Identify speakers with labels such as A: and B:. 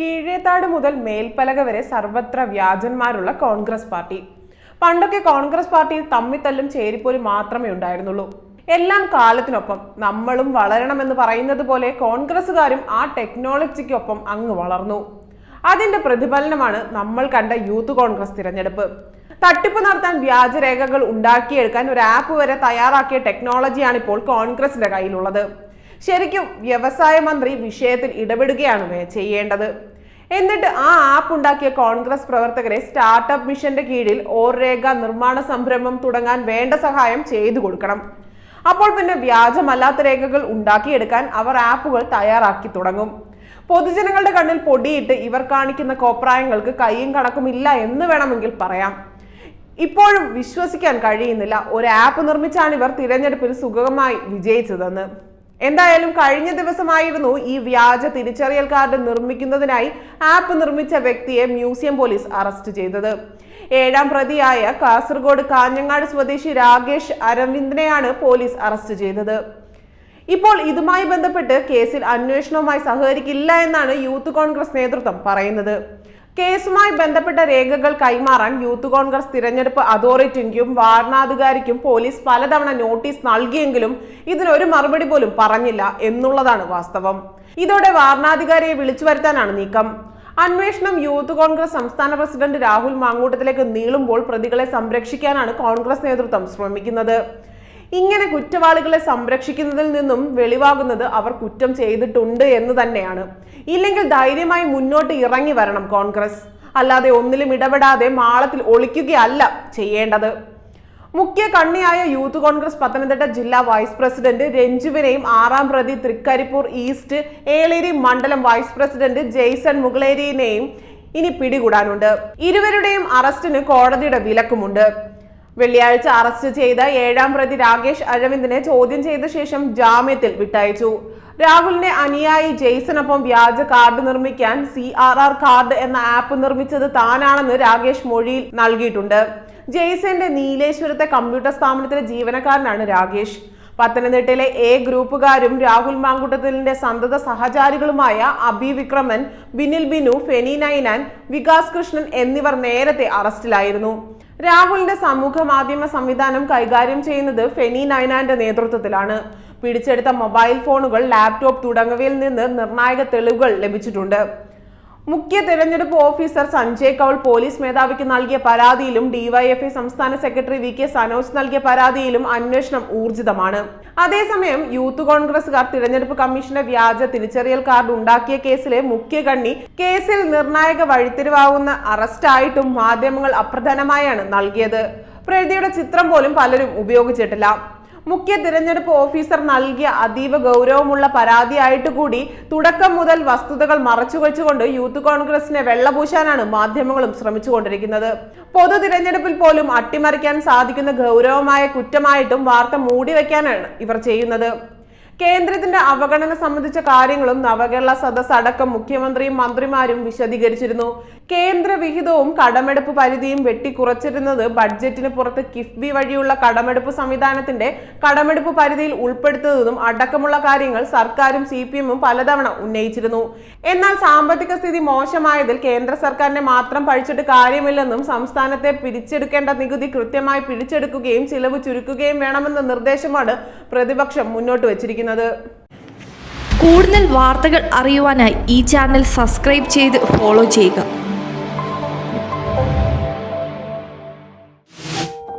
A: കീഴേത്താട് മുതൽ മേൽപ്പലക വരെ സർവത്ര വ്യാജന്മാരുള്ള കോൺഗ്രസ് പാർട്ടി. പണ്ടൊക്കെ കോൺഗ്രസ് പാർട്ടിയിൽ തമ്മിത്തല്ലും ചേരിപ്പോലും മാത്രമേ ഉണ്ടായിരുന്നുള്ളൂ. എല്ലാം കാലത്തിനൊപ്പം നമ്മളും വളരണമെന്ന് പറയുന്നത് പോലെ കോൺഗ്രസ്സുകാരും ആ ടെക്നോളജിക്കൊപ്പം അങ്ങ് വളർന്നു. അതിന്റെ പ്രതിഫലനമാണ് നമ്മൾ കണ്ട യൂത്ത് കോൺഗ്രസ് തിരഞ്ഞെടുപ്പ്. തട്ടിപ്പ് നടത്താൻ വ്യാജരേഖകൾ ഉണ്ടാക്കിയെടുക്കാൻ ഒരു ആപ്പ് വരെ തയ്യാറാക്കിയ ടെക്നോളജിയാണ് ഇപ്പോൾ കോൺഗ്രസിന്റെ കയ്യിലുള്ളത്. ശരിക്കും വ്യവസായ മന്ത്രി വിഷയത്തിൽ ഇടപെടുകയാണ് ചെയ്യേണ്ടത്? എന്നിട്ട് ആ ആപ്പ് ഉണ്ടാക്കിയ കോൺഗ്രസ് പ്രവർത്തകരെ സ്റ്റാർട്ടപ്പ് മിഷന്റെ കീഴിൽ ഓർരേഖ നിർമ്മാണ സംരംഭം തുടങ്ങാൻ വേണ്ട സഹായം ചെയ്തു കൊടുക്കണം. അപ്പോൾ പിന്നെ വ്യാജമല്ലാത്ത രേഖകൾ ഉണ്ടാക്കിയെടുക്കാൻ അവർ ആപ്പുകൾ തയ്യാറാക്കി തുടങ്ങും. പൊതുജനങ്ങളുടെ കണ്ണിൽ പൊടിയിട്ട് ഇവർ കാണിക്കുന്ന കോപ്രായങ്ങൾക്ക് കൈയും കണക്കുമില്ല എന്ന് വേണമെങ്കിൽ പറയാം. ഇപ്പോഴും വിശ്വസിക്കാൻ കഴിയുന്നില്ല. ഒരു ആപ്പ് നിർമ്മിച്ചാണ് ഇവർ തിരഞ്ഞെടുപ്പിൽ സുഗമമായി വിജയിച്ചതെന്ന്. എന്തായാലും കഴിഞ്ഞ ദിവസമായിരുന്നു ഈ വ്യാജ തിരിച്ചറിയൽ കാർഡ് നിർമ്മിക്കുന്നതിനായി ആപ്പ് നിർമ്മിച്ച വ്യക്തിയെ മ്യൂസിയം പോലീസ് അറസ്റ്റ് ചെയ്തത്. ഏഴാം പ്രതിയായ കാസർഗോഡ് കാഞ്ഞങ്ങാട് സ്വദേശി രാകേഷ് അരവിന്ദിനെയാണ് പോലീസ് അറസ്റ്റ് ചെയ്തത്. ഇപ്പോൾ ഇതുമായി ബന്ധപ്പെട്ട് കേസിൽ അന്വേഷണവുമായി സഹകരിക്കില്ല എന്നാണ് യൂത്ത് കോൺഗ്രസ് നേതൃത്വം പറയുന്നത്. കേസുമായി ബന്ധപ്പെട്ട രേഖകൾ കൈമാറാൻ യൂത്ത് കോൺഗ്രസ് തിരഞ്ഞെടുപ്പ് അതോറിറ്റിക്കും വാരണാധികാരിക്കും പോലീസ് പലതവണ നോട്ടീസ് നൽകിയെങ്കിലും ഇതിനൊരു മറുപടി പോലും പറഞ്ഞില്ല എന്നുള്ളതാണ് വാസ്തവം. ഇതോടെ വാരണാധികാരിയെ വിളിച്ചു വരുത്താനാണ് നീക്കം. അന്വേഷണം യൂത്ത് കോൺഗ്രസ് സംസ്ഥാന പ്രസിഡന്റ് രാഹുൽ മാങ്കൂട്ടത്തിലേക്ക് നീളുമ്പോൾ പ്രതികളെ സംരക്ഷിക്കാനാണ് കോൺഗ്രസ് നേതൃത്വം ശ്രമിക്കുന്നത്. ഇങ്ങനെ കുറ്റവാളികളെ സംരക്ഷിക്കുന്നതിൽ നിന്നും വെളിവാകുന്നത് അവർ കുറ്റം ചെയ്തിട്ടുണ്ട് എന്ന് തന്നെയാണ്. ഇല്ലെങ്കിൽ ധൈര്യമായി മുന്നോട്ട് ഇറങ്ങി വരണം കോൺഗ്രസ്. അല്ലാതെ ഒന്നിലും ഇടപെടാതെ മാളത്തിൽ ഒളിക്കുകയല്ല ചെയ്യേണ്ടത്. മുഖ്യ കണ്ണിയായ യൂത്ത് കോൺഗ്രസ് പത്തനംതിട്ട ജില്ലാ വൈസ് പ്രസിഡന്റ് രഞ്ജുവിനെയും ആറാം പ്രതി തൃക്കരിപ്പൂർ ഈസ്റ്റ് ഏളേരി മണ്ഡലം വൈസ് പ്രസിഡന്റ് ജെയ്സൺ മുകളേരിയെയും ഇനി പിടികൂടാനുണ്ട്. ഇരുവരുടെയും അറസ്റ്റിന് കോടതിയുടെ വിലക്കുമുണ്ട്. വെള്ളിയാഴ്ച അറസ്റ്റ് ചെയ്ത ഏഴാം പ്രതി രാകേഷ് അരവിന്ദിനെ ചോദ്യം ചെയ്ത ശേഷം ജാമ്യത്തിൽ വിട്ടയച്ചു. രാഹുലിന്റെ അനുയായി ജെയ്സനൊപ്പം വ്യാജ കാർഡ് നിർമ്മിക്കാൻ സി ആർ ആർ കാർഡ് എന്ന ആപ്പ് നിർമ്മിച്ചത് താനാണെന്ന് രാകേഷ് മൊഴിയിൽ നൽകിയിട്ടുണ്ട്. ജെയ്സന്റെ നീലേശ്വരത്തെ കമ്പ്യൂട്ടർ സ്ഥാപനത്തിലെ ജീവനക്കാരനാണ് രാകേഷ്. പത്തനംതിട്ടയിലെ എ ഗ്രൂപ്പുകാരും രാഹുൽ മാങ്കുട്ടത്തിലിന്റെ സന്തത സഹചാരികളുമായ അബി വിക്രമൻ ബിനിൽ ബിനു ഫെനി നൈനാൻ വികാസ് കൃഷ്ണൻ എന്നിവർ നേരത്തെ അറസ്റ്റിലായിരുന്നു. രാഹുലിന്റെ സമൂഹ മാധ്യമ സംവിധാനം കൈകാര്യം ചെയ്യുന്നത് ഫെനി നൈനാന്റെ നേതൃത്വത്തിലാണ്. പിടിച്ചെടുത്ത മൊബൈൽ ഫോണുകൾ ലാപ്ടോപ്പ് തുടങ്ങിയവയിൽ നിന്ന് നിർണായക തെളിവുകൾ ലഭിച്ചിട്ടുണ്ട്. മുഖ്യ തെരഞ്ഞെടുപ്പ് ഓഫീസർ സഞ്ജയ് കൗൾ പോലീസ് മേധാവിക്ക് നൽകിയ പരാതിയിലും ഡിവൈഎഫ്ഐ സംസ്ഥാന സെക്രട്ടറി വി കെ സനോജ് നൽകിയ പരാതിയിലും അന്വേഷണം ഊർജിതമാണ്. അതേസമയം യൂത്ത് കോൺഗ്രസുകാർ തിരഞ്ഞെടുപ്പ് കമ്മീഷന്റെ വ്യാജ തിരിച്ചറിയൽ കാർഡ് ഉണ്ടാക്കിയ കേസിലെ മുഖ്യ കണ്ണി കേസിൽ നിർണായക വഴിത്തിരിവാകുന്ന അറസ്റ്റായിട്ടും മാധ്യമങ്ങൾ അപ്രധാനമായാണ് നൽകിയത്. പ്രതിയുടെ ചിത്രം പോലും പലരും ഉപയോഗിച്ചിട്ടില്ല. മുഖ്യ തിരഞ്ഞെടുപ്പ് ഓഫീസർ നൽകിയ അതീവ ഗൗരവമുള്ള പരാതിയായിട്ട് കൂടി തുടക്കം മുതൽ വസ്തുതകൾ മറച്ചുവെച്ചുകൊണ്ട് യൂത്ത് കോൺഗ്രസിനെ വെള്ളപൂശാനാണ് മാധ്യമങ്ങളും ശ്രമിച്ചുകൊണ്ടിരിക്കുന്നത്. പൊതു തിരഞ്ഞെടുപ്പിൽ പോലും അട്ടിമറിക്കാൻ സാധിക്കുന്ന ഗൗരവമായ കുറ്റമായിട്ടും വാർത്ത മൂടിവെക്കാനാണ് ഇവർ ചെയ്യുന്നത്. കേന്ദ്രത്തിന്റെ അവഗണന സംബന്ധിച്ച കാര്യങ്ങളും നവകേരള സദസ് അടക്കം മുഖ്യമന്ത്രിയും മന്ത്രിമാരും വിശദീകരിച്ചിരുന്നു. കേന്ദ്ര വിഹിതവും കടമെടുപ്പ് പരിധിയും വെട്ടിക്കുറച്ചിരുന്നത് ബഡ്ജറ്റിന് പുറത്ത് കിഫ്ബി വഴിയുള്ള കടമെടുപ്പ് സംവിധാനത്തിന്റെ കടമെടുപ്പ് പരിധിയിൽ ഉൾപ്പെടുത്തുന്നതും അടക്കമുള്ള കാര്യങ്ങൾ സർക്കാരും സി പി എമ്മും പലതവണ ഉന്നയിച്ചിരുന്നു. എന്നാൽ സാമ്പത്തിക സ്ഥിതി മോശമായതിൽ കേന്ദ്ര സർക്കാരിനെ മാത്രം പഴിച്ചിട്ട് കാര്യമില്ലെന്നും സംസ്ഥാനത്തെ പിരിച്ചെടുക്കേണ്ട നികുതി കൃത്യമായി പിരിച്ചെടുക്കുകയും ചിലവ് ചുരുക്കുകയും വേണമെന്ന നിർദ്ദേശമാണ് പ്രതിപക്ഷം മുന്നോട്ട് വച്ചിരിക്കുന്നത്.
B: കൂടുതൽ വാർത്തകൾ അറിയുവാനായി ഈ ചാനൽ സബ്സ്ക്രൈബ് ചെയ്ത് ഫോളോ ചെയ്യുക.